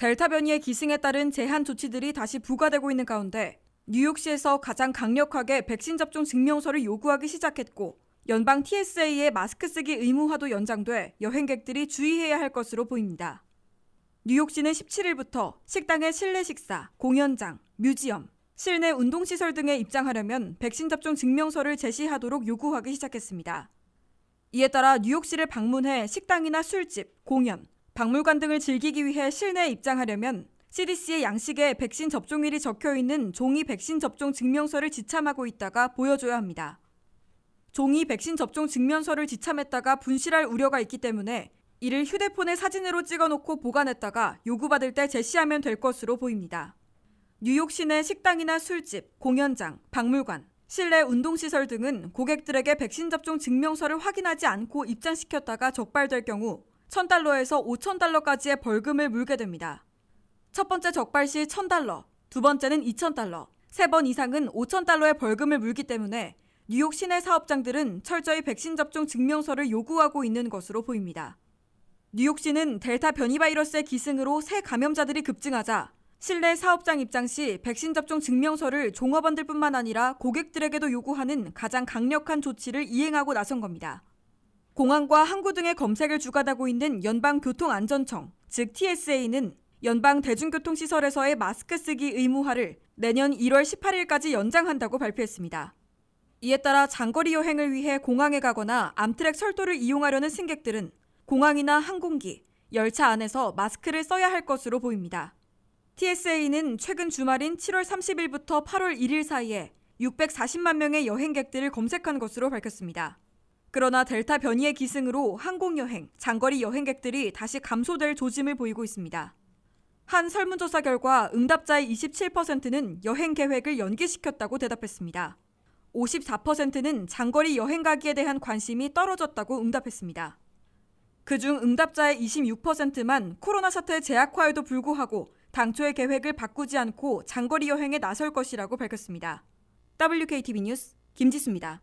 델타 변이의 기승에 따른 제한 조치들이 다시 부과되고 있는 가운데 뉴욕시에서 가장 강력하게 백신 접종 증명서를 요구하기 시작했고 연방 TSA의 마스크 쓰기 의무화도 연장돼 여행객들이 주의해야 할 것으로 보입니다. 뉴욕시는 17일부터 식당의 실내 식사, 공연장, 뮤지엄, 실내 운동시설 등에 입장하려면 백신 접종 증명서를 제시하도록 요구하기 시작했습니다. 이에 따라 뉴욕시를 방문해 식당이나 술집, 공연, 박물관 등을 즐기기 위해 실내에 입장하려면 CDC의 양식에 백신 접종일이 적혀 있는 종이 백신 접종 증명서를 지참하고 있다가 보여줘야 합니다. 종이 백신 접종 증명서를 지참했다가 분실할 우려가 있기 때문에 이를 휴대폰에 사진으로 찍어놓고 보관했다가 요구받을 때 제시하면 될 것으로 보입니다. 뉴욕 시내 식당이나 술집, 공연장, 박물관, 실내 운동시설 등은 고객들에게 백신 접종 증명서를 확인하지 않고 입장시켰다가 적발될 경우 1000달러에서 5000달러까지의 벌금을 물게 됩니다. 첫 번째 적발 시 1000달러, 두 번째는 2000달러, 세 번 이상은 5000달러의 벌금을 물기 때문에 뉴욕 시내 사업장들은 철저히 백신 접종 증명서를 요구하고 있는 것으로 보입니다. 뉴욕시는 델타 변이 바이러스의 기승으로 새 감염자들이 급증하자 실내 사업장 입장 시 백신 접종 증명서를 종업원들뿐만 아니라 고객들에게도 요구하는 가장 강력한 조치를 이행하고 나선 겁니다. 공항과 항구 등의 검색을 주관하고 있는 연방교통안전청, 즉 TSA는 연방 대중교통시설에서의 마스크 쓰기 의무화를 내년 1월 18일까지 연장한다고 발표했습니다. 이에 따라 장거리 여행을 위해 공항에 가거나 암트랙 철도를 이용하려는 승객들은 공항이나 항공기, 열차 안에서 마스크를 써야 할 것으로 보입니다. TSA는 최근 주말인 7월 30일부터 8월 1일 사이에 640만 명의 여행객들을 검색한 것으로 밝혔습니다. 그러나 델타 변이의 기승으로 항공여행, 장거리 여행객들이 다시 감소될 조짐을 보이고 있습니다. 한 설문조사 결과 응답자의 27%는 여행 계획을 연기시켰다고 대답했습니다. 54%는 장거리 여행 가기에 대한 관심이 떨어졌다고 응답했습니다. 그중 응답자의 26%만 코로나 사태 재약화에도 불구하고 당초의 계획을 바꾸지 않고 장거리 여행에 나설 것이라고 밝혔습니다. WKTV 뉴스 김지수입니다.